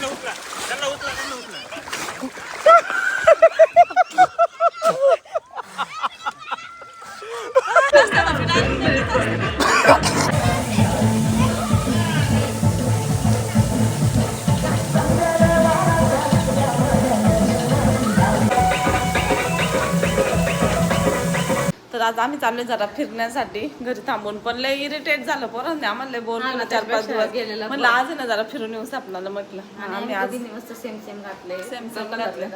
तर आज आम्ही चाललोय जरा फिरण्यासाठी. घरी थांबून पण लय इरिटेट झालं पोरांनी आम्हाला लय बोर ना, केलं चार पाच दिवस. गेलेलं म्हणलं आज ना जरा फिरून येऊ आपल्याला म्हटलं. आम्ही आज सेम सेम घातले same कलर घातले.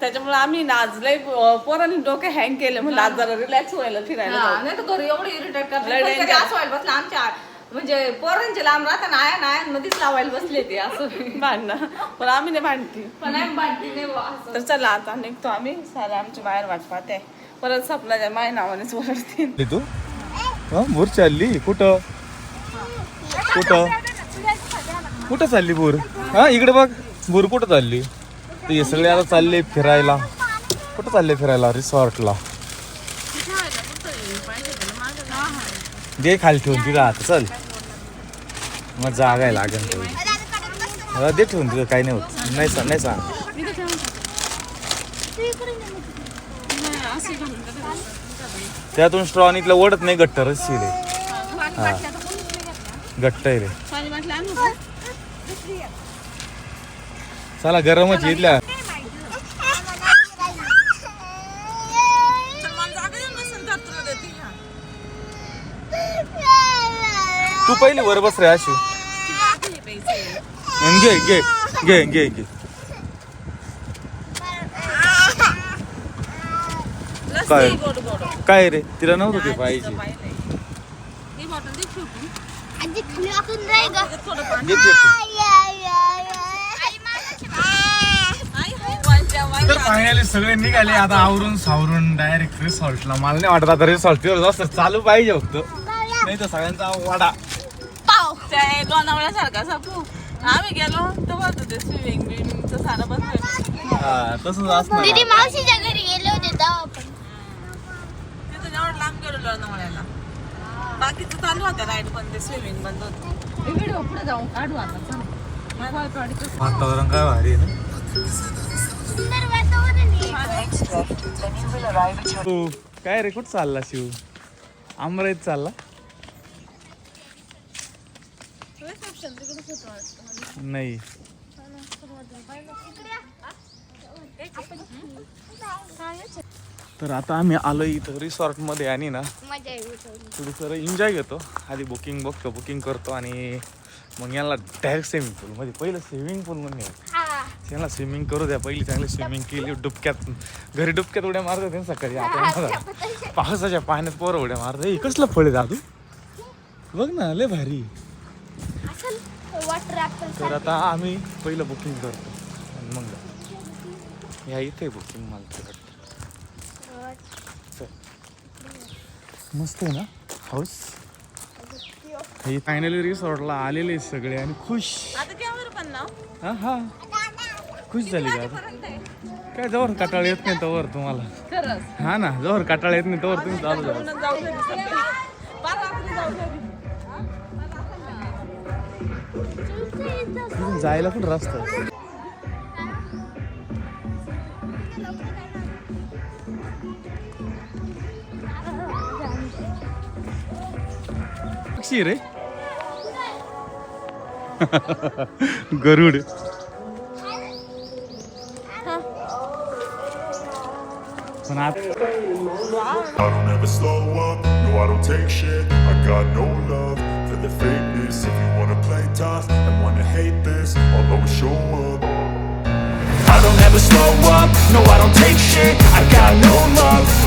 त्याच्यामुळे आम्ही ना आज लय अं, पोरांनी डोके हँग केले. म्हणलं आज जरा रिलॅक्स व्हायला फिरायला. नाही तर घरी एवढं इरिटेट व्हायला बसलं आमच्या म्हणजे पोरांचे लांब राहतात आया नाया मध्येच लावायला बसले ते असं. भांडणं पण आम्ही नाही भांडती. पण आम्ही बांधली नाही तर चला आता निघतो आम्ही. सारे आमची बाहेर वाट पाहते. परत सपनाच्या माय नावानेच ओरडतील तू? हा बोर चालली. कुठं? कुठं? कुठं चालली बोर? हा इकडे बघ. बोर कुठं चालली? तर हे सगळे आता चालले फिरायला. कुठं चालले फिरायला? रिसॉर्टला. दे खाली ठेवून तिथं आता चल. मग जागा आहे लागेल थोडी. हा, दे ठेवून तिथं काही नाही होत. नाही सांग नाही सांग त्यातून स्ट्रॉन इथलं ओढत नाही गट्ट रस्सी रे हा. गट्ट आहे रे. चला गरमच इथल्या. तू पहिली वर बस रे अशी घे घे घे घे घे. काय? काय रे? तिला नव्हतं ते पाहिजे. आजी खाली वाकून राही ग. घे ते तू. तर फायनली सगळे निघाले. आता आवरून सावरून डायरेक्ट रिसॉर्टला मला नाही वाटत आता रिसॉर्ट जास्त चालू पाहिजे फक्त. नाही तर सगळ्यांचा वाडा. त्या लोणावळ्यासारखा सापू. आम्ही गेलो तेव्हा ते स्विमिंग बिमिंगचं सारं हा तसंच असणार. दीदी मावशीच्या घरी गेले होते तेव्हा आपण तिथं एवढं लांब गेलो लोणावळ्याला बाकीचं चालू होतं राईड ते स्विमिंग बंद होतं. हे व्हिडिओ पुढे जाऊन काढू आता? वातावरण काय भारी आहे ना? तू काय रे कुठं चालला शिव? अमराईत चालला? नाही. तर आता आम्ही आलो इथं रिसॉर्टमध्ये आणि ना थोडंसं एन्जॉय घेतो. आधी बुकिंग बघतो बुकिंग करतो आणि मग याला डायरेक्ट स्विमिंग पूल मध्ये पहिलं स्विमिंग पूल हा. याला स्विमिंग करू द्या पहिली चांगली स्विमिंग केली डुबक्यात घरी डुबक्यात उड्या मारत होते ना सकाळी. आता. पावसाच्या पाण्यात पोरं उड्या मारत हे कसलं फळ दादू? बघ ना लय भारी. तर आता आम्ही पहिलं बुकिंग करतो. आणि मग ह्या इथे बुकिंग मला तर वाटतं. चल. मस्त आहे ना? हाऊस? हे फायनली रिसॉर्टला आलेले सगळे आणि खुश. पण हा हा. खुश झाली का? काय जवळ कटाळ येत नाही तवर तुम्हाला. हा ना जवळ कटाळ येत नाही तवर तुम्ही चालू जाऊ. जायला कुठं रस्ता पक्षी रे गरुड पण आता I don't ever slow up, no I don't take shit I got no love for the fakeness If you wanna play tough and wanna hate this I'll always show up I don't ever slow up, no I don't take shit I got no love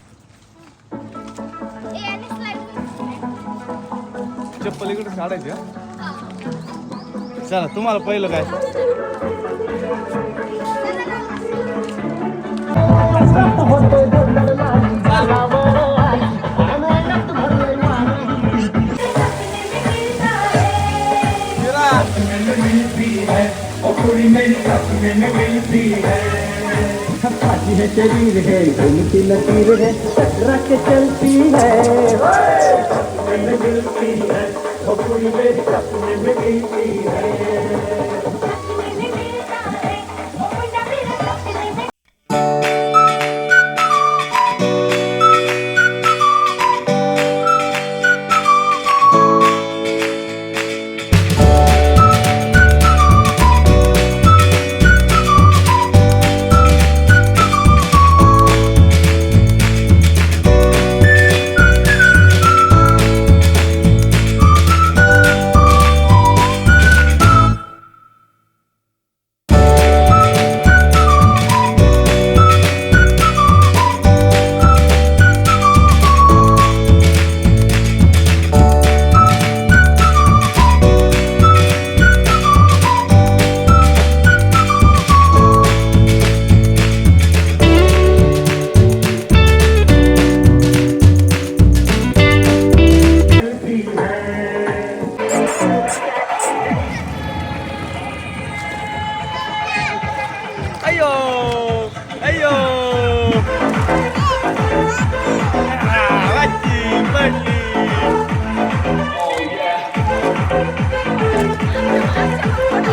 चप्पल इकडे काढायची, हा? चला, तुम्हाला पहिलं काय खाती है शरीर है घूमती लकीर है रख चलती है! में मिलती है वो पूरी मेरी सपने में मिलती है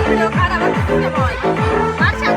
व्हिडिओ काढा बरं का तुमच्या भावाची. मारशाल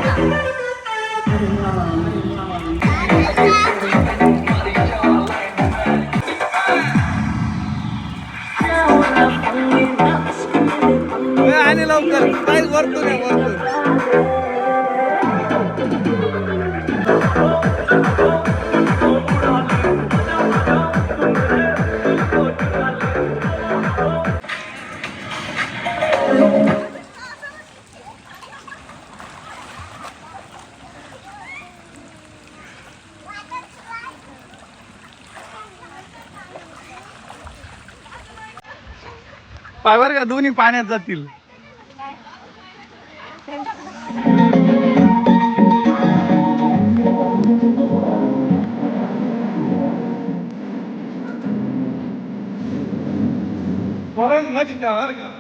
पायवर का दोन्ही पाण्यात जातील. मजा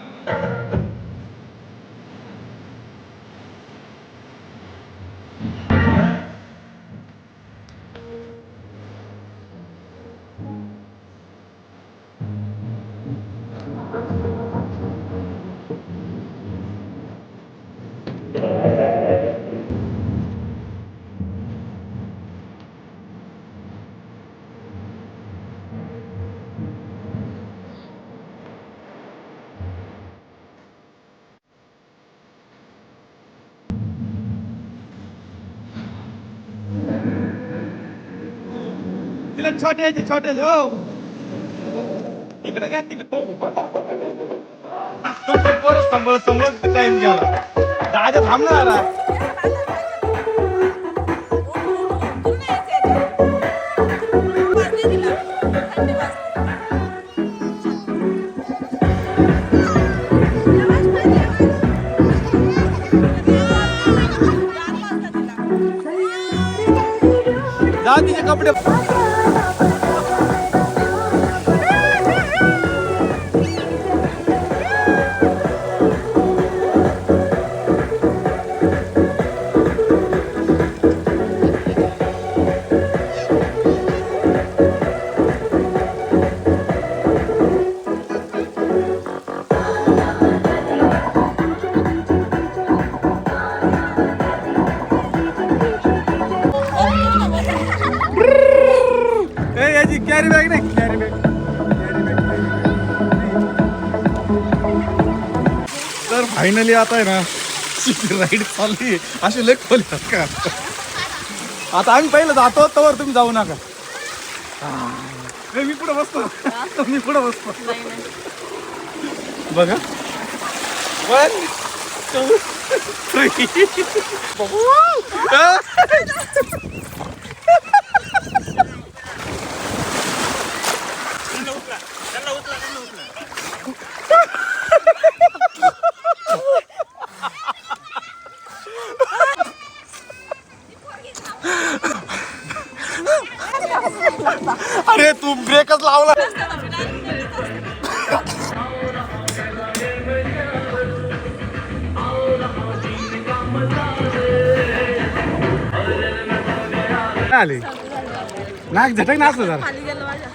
तिला छोट्याचे छोटे हो इकडे घ्या तिकडे सांभाळ सांभाळ टाइम गेला दादा थांबणार यायचं तिचे कपडे Thank you. कॅरी बॅग नाही कॅरी बॅग तर फायनली आता आहे ना राईड चालली असे लेख खोले का? आता आम्ही पहिलं जातो तवर तुम्ही जाऊ नका. ए, मी पुढे बसतो. मी पुढे बसतो. बघा. वन टू थ्री ब्रेकच लावला. आले. नाक झटक नाचलं जरा. खाली गेलं माझ्या.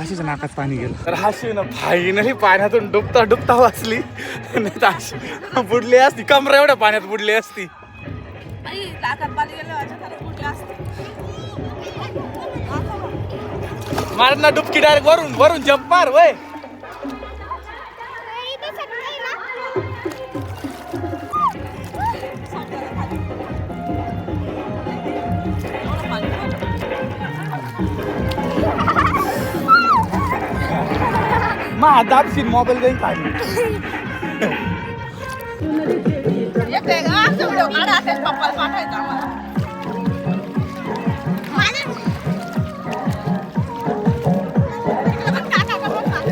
आशीच्या नाकात पाणी गेलं. तर आशी ना फायनली पाण्यातून डुबता डुबता वाचली. नाही तर बुडली असती. कमरा एवढ्या पाण्यात बुडली असती. आई ना डुबकी डायरेक्ट वरून वरून जंप मार वय. इथे दाबशील मोबाईल जाईल खाली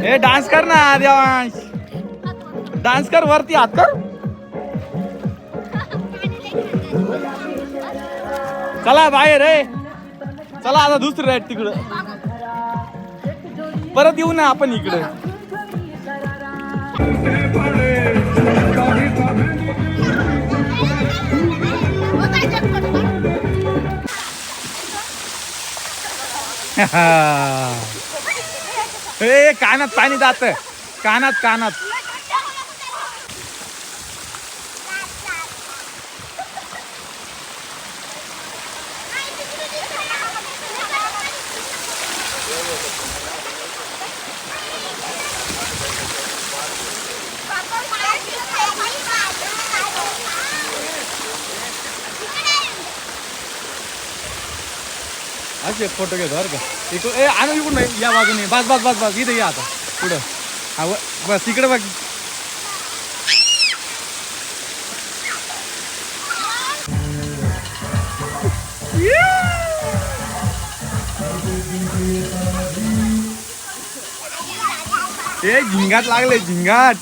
ए डान्स कर ना देवांश. डान्स कर वरती हात कर. चला बाहेर रे चला आता दुसरं राईट तिकडं. परत येऊ ना आपण इकडे. हा ए कानात पाणी जात. कानात कानात. असे फोटो घेतो बरं का. इकडं ए आणू इकडून नाही या बाजूने. बस बस बस बस. इथे या आता. पुढं. हा बस तिकडे बघ. ए झिंगाट लागले झिंगाट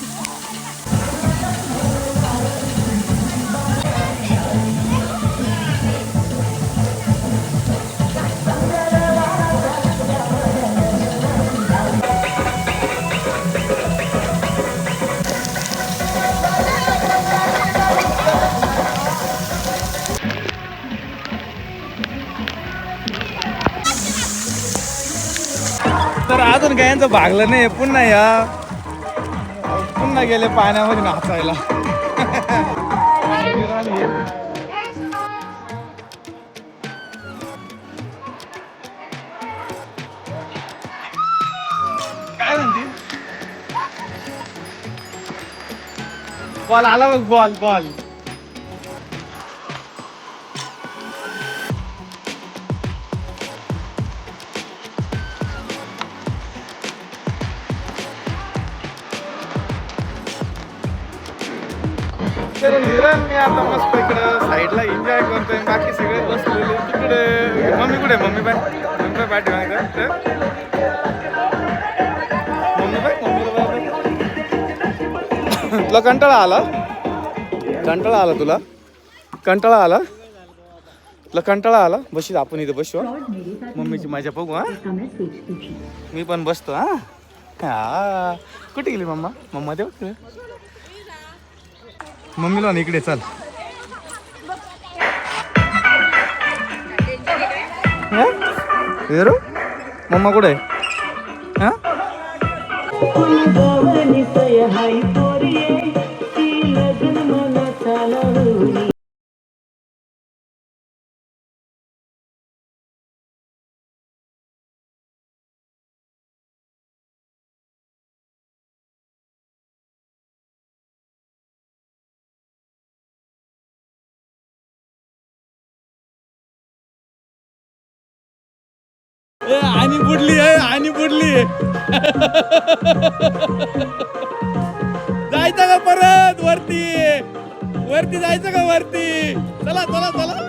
यांचं भागलं नाही पुन्हा या. पुन्हा गेले पाण्यामध्ये नाचायला. काय म्हणते? बॉल आला बघ बॉल बॉल तर हिरण मी आता मस्त इकडं. साईडला एन्जॉय करतोय. बाकी सगळे बसलेले तिकडे. मम्मी कुठे? मम्मी बाय मम्मी बाय पाठी मागं. मम्मी बाय मम्मी तुला कंटाळा आला? कंटाळा आला तुला? कंटाळा आला? तुला कंटाळा आला? बशी आपण इथं बसू हा? मम्मीची माझ्या बघू हा? मी पण बसतो हा? हा. कुठे गेली मम्मा? मम्मा देऊ मम्मीला आण इकडे चाल. हेरो मम्मा कुठे आहे? ए आणि बुडली आहे आणि बुडली. जायचं का परत वरती? वरती जायचं का वरती? चला चला चला.